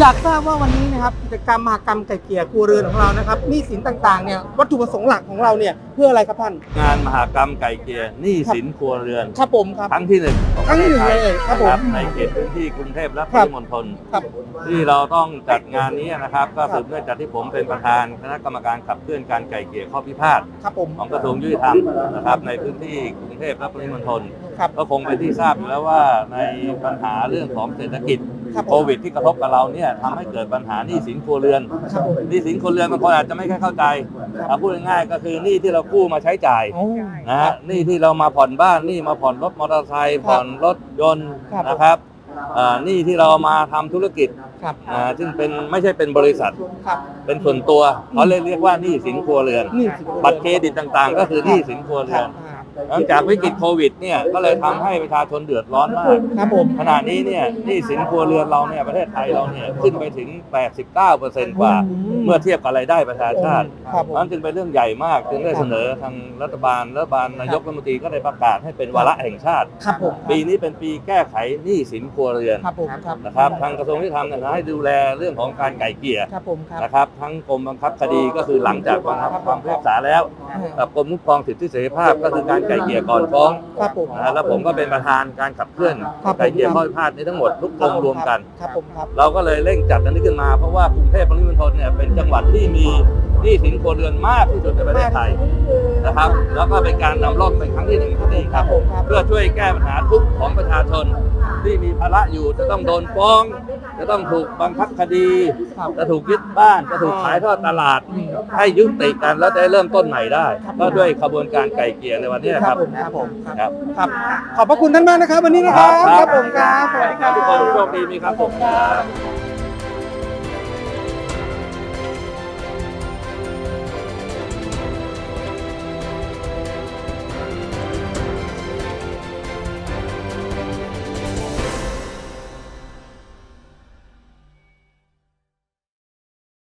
อยากทราบว่าวันนี้นะครับกิจกรรมมหากรรมไก่เกลี่ยครัวเรือนของเรานะครับหนี้สินต่างๆเนี่ยวัตถุประสงค์หลักของเราเนี่ยเพื่ออะไรครับท่านงานมหากรรมไก่เกลี่ยหนี้สินครัวเรือน ครับผมครับ ครั้งที่หนึ่งของครั้งที่หนึ่งประทศไทเลยครับผมในเขตพื้นที่กรุงเทพและปครับริมณฑลครับ ที่เราต้องจัดงานนี้นะครับ ก็ครัสืบบเนื่องจากที่ผมเป็นประธานคณะกรรมการขับเคลื่อนการไก่เกลี่ยข้อพิพาท ครับผม ของกระทรวงยุติธรรมนะครับในพื้นที่กรุงเทพและปริมณฑล ครับก็คงเป็นที่ทราบอยู่แล้วว่าในปัญหาเรื่องของเศรษฐกิจครับผมโควิดที่กระทบกับเราเนี่ยทำให้เกิดปัญหาหนี้สินครัวเรือนครับผมหนี้สินครัวเรือนบางคนอาจจะไม่ค่อยเข้าใจเอาพูดง่ายๆก็คือหนี้ที่เรากู้มาใช้จ่ายโอ้ นะฮะหนี่ที่เรามาผ่อนบ้านหนี่มาผ่อนรถมอเตอร์ไซค์ผ่อนรถยนต์ครับ นะครับเอ่อหนี่ที่เรามาทำธุรกิจครับอ่าซึ่งเป็นไม่ใช่เป็นบริษัท ครับ เป็นส่วนตัวเขาเลยเรียกว่าหนี้สินครัวเรือน หนี่สินครัวบัตรเครดิตต่างๆ ก็คือหนี้สินครัวเรือนครับ หลังจากวิกฤตโควิดเนี่ยก็เลยทำให้ประชาชนเดือดร้อนมาก ครับผม ขณะนี้เนี่ยหนี้สินครัวเรือนเราเนี่ยประเทศไทยเราเนี่ยขึ้นไปถึง 89%กว่า เมื่อเทียบกับรายได้ประชาชาติครับผมนั้นจึงเป็นเรื่องใหญ่มาก จึงได้เสนอทางรัฐบาลรัฐบาลนายกรัฐมนตรีก็ได้ประกาศให้เป็นวาระแห่งชาติ ครับผม ปีนี้เป็นปีแก้ไขหนี้สินครัวเรือนครับผมครับนะครับทางกระทรวงยุติธรรมเนี่ยให้ดูแลเรื่องของการไก่เกลี่ยครับผมครับ นะครับทั้งกรมบังคับคดีก็คือหลังจากบังคับความพิพากษาแล้วกับกรมคุ้มครองสิทธิเสรีภาพก็คือการไก่เกลี่ยก่อนฟ้องครับผมนะฮะแล้วผมก็เป็นประธานการขับเคลื่อนครับผม ไก่เกลี่ยข้อพิพาทนี้ทั้งหมดทุกกรมรวมกัน ครับผมครับ เราก็เลยเร่งจัดอันนี้ขึ้นมาเพราะว่ากรุงเทพปริมณฑลเนี่ยเป็นจังหวัดที่มีหนี้สินครัวเรือนมากที่สุดในประเทศไทยนะครับ แล้วก็เป็นการนำร่องเป็นครั้งที่หนึ่งที่นี่ครับผมครับ เพื่อช่วยแก้ปัญหาทุกข์ของประชาชนที่มีภาระอยู่จะต้องโดนฟ้อง จะต้องถูกบังคับคดีครับจะถูกยึดบ้าน จะถูกขายทอดตลาด ให้ยุติกันแล้วได้เริ่มต้นใหม่ได้ ก็ด้วยขบวนการไก่เกลี่ยในวันนี้คครัรับบผมครับผมครับครับ ขอบพระคุณท่านมากนะครับ วันนี้นะครับ ครับผมครับสวัสดีครับทุกคนโชคดีมีความสุขครับ